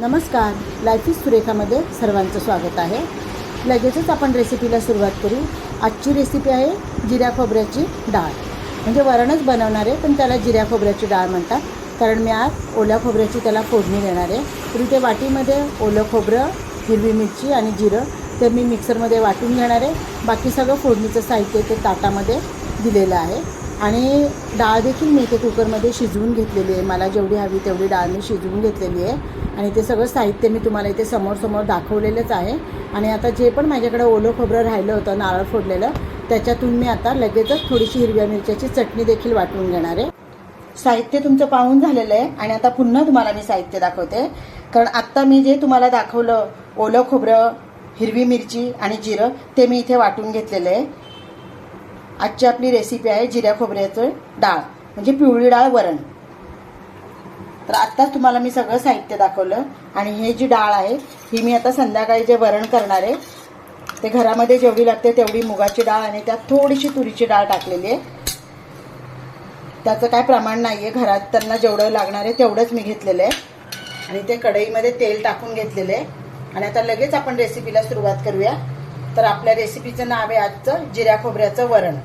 नमस्कार. Life is सुरेखामध्ये सर्वांचं स्वागत आहे. लगेचच आपण रेसिपीला सुरुवात करू. आजची रेसिपी आहे जिऱ्या खोबऱ्याची डाळ. म्हणजे वरणच बनवणार आहे पण त्याला जिऱ्या खोबऱ्याची डाळ म्हणतात. कारण मी आज ओल्या खोबऱ्याची त्याला फोडणी देणार आहे. तर ते वाटीमध्ये ओलं खोबरं हिरवी मिरची आणि जिरं ते मी मिक्सरमध्ये वाटून घेणार आहे. बाकी सगळं फोडणीचं साहित्य ते ताटामध्ये दिलेलं आहे. आणि डाळ देखील मी इथे कुकरमध्ये शिजवून घेतलेली आहे. मला जेवढी हवी तेवढी डाळ मी शिजवून घेतलेली आहे. आणि ते सगळं साहित्य मी तुम्हाला इथे समोरसमोर दाखवलेलंच आहे. आणि आता जे पण माझ्याकडे ओलं खोबरं राहिलं होतं नारळ फोडलेलं त्याच्यातून मी आता लगेचच थोडीशी हिरव्या मिरच्याची चटणी देखील वाटून घेणार आहे. साहित्य तुमचं पाहून झालेलं आहे आणि आता पुन्हा तुम्हाला मी साहित्य दाखवते. कारण आत्ता मी जे तुम्हाला दाखवलं ओलं खोबरं हिरवी मिरची आणि जिरं ते मी इथे वाटून घेतलेलं आहे. आजची आपली रेसिपी आहे जिऱ्या खोबऱ्याचं डाळ म्हणजे पिवळी डाळ वरण. तर आत्ताच तुम्हाला मी सगळं साहित्य दाखवलं. आणि हे जी डाळ आहे ही मी आता संध्याकाळी जे वरण करणार आहे ते घरामध्ये जेवढी लागते तेवढी मुगाची डाळ आणि त्यात थोडीशी तुरीची डाळ टाकलेली आहे. त्याचं काय प्रमाण नाही आहे घरात त्यांना जेवढं लागणार आहे तेवढंच मी घेतलेलं आहे. आणि ते कढईमध्ये तेल टाकून घेतलेलं आहे. आणि आता लगेच आपण रेसिपीला सुरुवात करूया. तर आपल्या रेसिपीचं नाव आहे आजचं जिऱ्या खोबऱ्याचं वरण.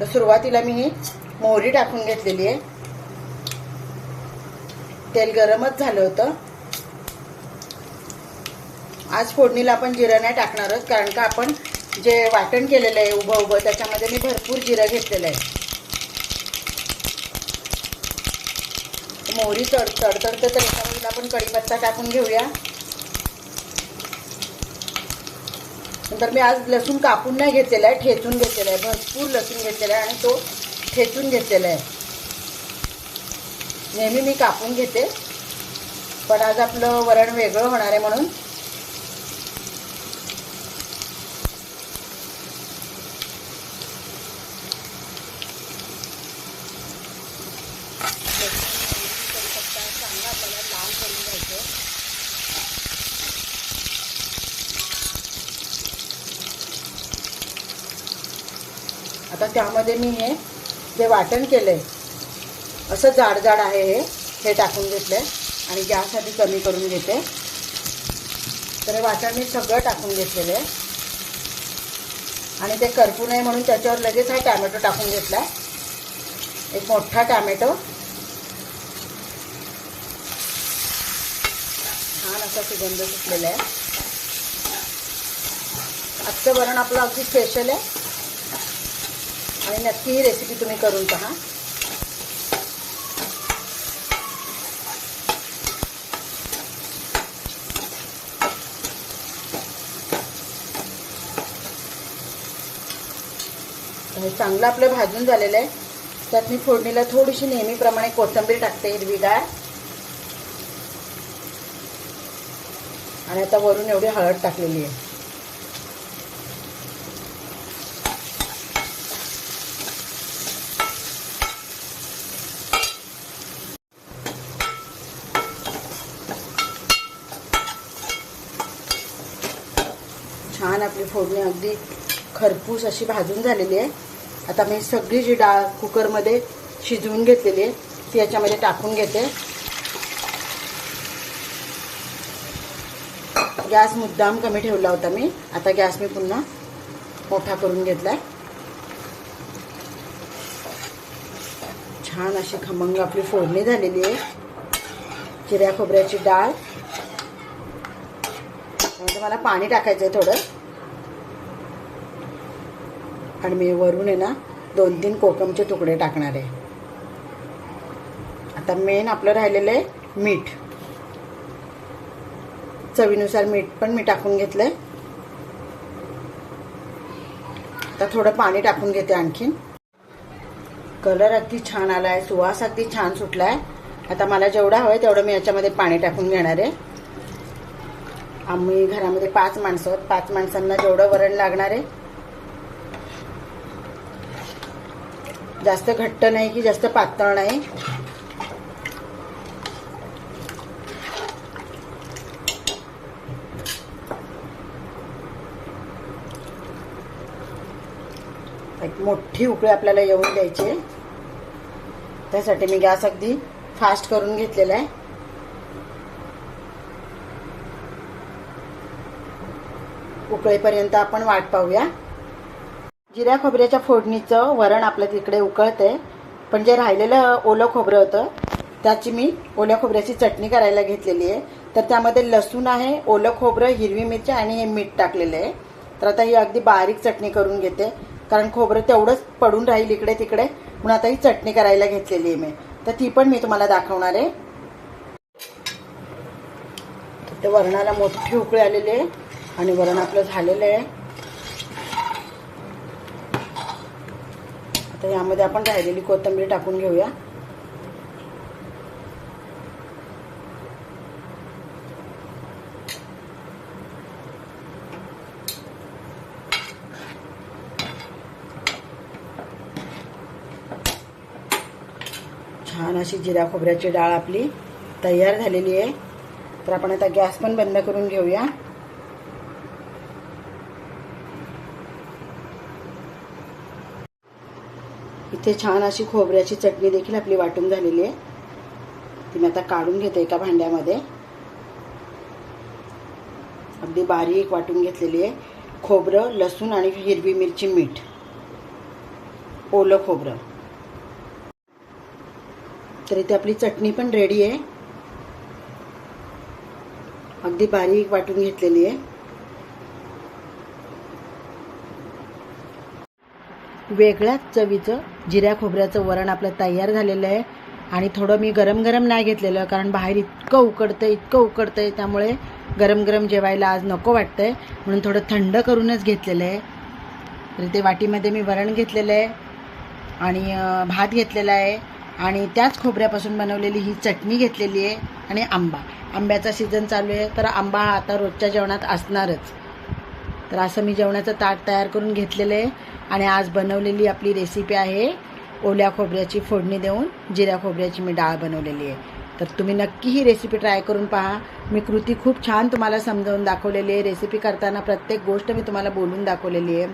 तर सुरुवातीला मी ही मोहरी टाकून घेतलेली आहे. तेल गरमच झालं होतं. आज फोडणीला आपण जिरं नाही टाकणारच कारण का आपण जे वाटण केलेलं आहे उभं उभं त्याच्यामध्ये मी भरपूर जिरं घेतलेलं आहे. मोहरी तड तडतडतं तर एका बाजूला आपण कढीपत्ता टाकून घेऊया. नंतर मी आज लसूण कापून नाही घेतलेला आहे ठेचून घेतलेला आहे भरपूर लसूण घेतलेला आहे आणि तो ठेचून घेतलेला आहे. नेहमी मी कापून घेते. पण आज आपलं वरण वेगळं होणार आहे म्हणून. लाल आता त्यामध्ये मी हे जे वाटण केलंय असं जाड जाड आहे हे. हे टाकून घेतलं आहे आणि गॅस आधी कमी करून घेते. तर हे वाटण मी सगळं टाकून घेतलेलं. आहे आणि ते करपू नये म्हणून त्याच्यावर लगेच हा टॅमॅटो टाकून घेतलाय. एक मोठा टॅमॅटो. छान असा सुगंध सुटलेला आहे. आजचं वरण आपलं अगदी स्पेशल आहे. आणि नक्की ही रेसिपी तुम्ही करून पहा. चांगलं आपलं भाजून झालेलं आहे. त्यात मी फोडणीला थोडीशी नेहमीप्रमाणे कोथिंबीर टाकते हिरवीगार आणि आता वरून एवढी हळद टाकलेली आहे. छान आपली फोडणी अगदी खरपूस अशी भाजून झालेली आहे. आता मी सगळी जी डाळ कुकरमध्ये शिजवून घेतलेली आहे ती याच्यामध्ये टाकून घेते. गॅस मुद्दाम कमी ठेवला होता मी. आता गॅस मी पुन्हा मोठा करून घेतलाय. छान अशी खमंग आपली फोडणी झालेली आहे. जिऱ्या खोबऱ्याची डाळ. त्यामध्ये मला पाणी टाकायचं आहे थोडं. आणि मी वरून आहे ना दोन तीन कोकमचे तुकडे टाकणार आहे. आता मेन आपलं राहिलेलं आहे मीठ. चवीनुसार मीठ पण मी टाकून घेतलंय. आता थोडं पाणी टाकून घेते आणखीन. कलर अगदी छान आला आहे सुवास अगदी छान सुटला आहे आता मला जेवढा हवं आहे तेवढं मी याच्यामध्ये पाणी टाकून घेणार आहे. आम्ही घरामध्ये पाच माणसं आहोत. पाच माणसांना जेवढं वरण लागणार आहे जास्त घट्ट नाही की जास्त पातळ नाही. एक मोठी उकळी आपल्याला येऊन द्यायची. त्यासाठी मी गॅस अगदी फास्ट करून घेतलेला आहे. उकळीपर्यंत आपण वाट पाहूया. जिऱ्या खोबऱ्याच्या फोडणीचं वरण आपलं तिकडे उकळतंय पण जे राहिलेलं ओलं खोबरं होतं त्याची मी ओल्या खोबऱ्याची चटणी करायला घेतलेली आहे. तर त्यामध्ये लसूण आहे ओलं खोबरं हिरवी मिरची आणि हे मीठ टाकलेलं आहे. तर आता ही अगदी बारीक चटणी करून घेते. कारण खोबरं तेवढंच पडून राहील इकडे तिकडे. म्हणून आता ही चटणी करायला घेतलेली आहे मी. तर ती पण मी तुम्हाला दाखवणार आहे. ते वरणाला मोठी उकळी आलेली आहे. आणि वरण आपलं झालेलं आहे. तर यामध्ये आपण राहिलेली कोथिंबीर टाकून घेऊया. छान अशी जिरा खोबऱ्याची डाळ आपली तयार झालेली आहे. तर आपण आता गॅस पण बंद करून घेऊया. इथे छान अशी खोबऱ्याची चटणी देखील आपली वाटून झालेली आहे. ती मी आता काढून घेते एका भांड्यामध्ये. अगदी बारीक वाटून घेतलेली आहे. खोबरं लसूण आणि हिरवी मिरची मीठ. ओलं खोबरं. तर इथे आपली चटणी पण रेडी आहे. अगदी बारीक वाटून घेतलेली आहे. वेगळ्याच चवीचं जिऱ्या खोबऱ्याचं वरण आपलं तयार झालेलं आहे. आणि थोडं मी गरम गरम नाही घेतलेलं कारण बाहेर इतकं उकडतं इतकं उकडतं आहे त्यामुळे गरम गरम जेवायला आज नको वाटतं आहे म्हणून थोडं थंड करूनच घेतलेलं आहे. तर ते वाटीमध्ये मी वरण घेतलेलं आहे आणि भात घेतलेला आहे. आणि त्याच खोबऱ्यापासून बनवलेली ही चटणी घेतलेली आहे आणि आंबा. आंब्याचा सीझन चालू आहे तर आंबा हा आता रोजच्या जेवणात असणारच. तर असं मी जेवणाचं ताट तयार करून घेतलेलं आहे. आणि आज बनवलेली आपली रेसिपी आहे ओल्या खोबऱ्याची फोडणी देऊन जिऱ्या खोबऱ्याची मी डाळ बनवलेली आहे. तर तुम्ही नक्की ही रेसिपी ट्राय करून पहा. मी कृती खूप छान तुम्हाला समजावून दाखवलेली आहे. रेसिपी करताना प्रत्येक गोष्ट मी तुम्हाला बोलून दाखवलेली आहे.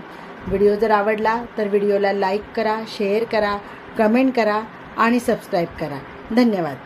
व्हिडिओ जर आवडला तर व्हिडिओला लाईक करा शेअर करा कमेंट करा आणि सबस्क्राईब करा. धन्यवाद.